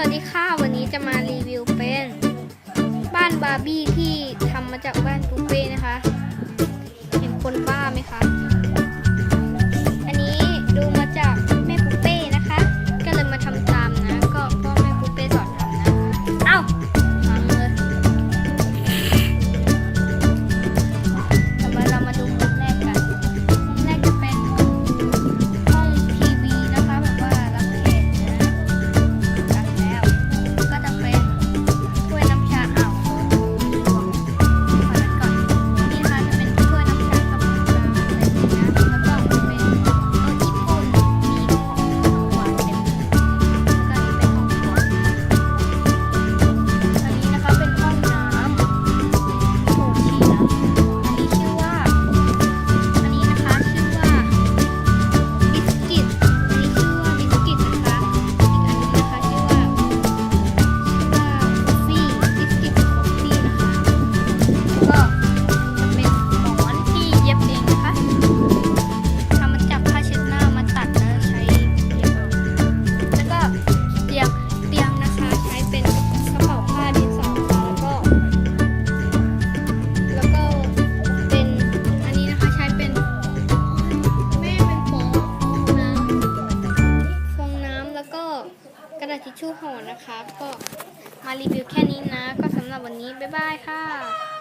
วัสดีค่ะ วันนี้จะมารีวิวเป็น บ้านบาร์บี้ที่ทำมาจากบ้านปู ระทิชชู่ห่อนะคะ ก็มารีวิวแค่นี้นะ ก็สำหรับวันนี้ บ๊ายบายค่ะ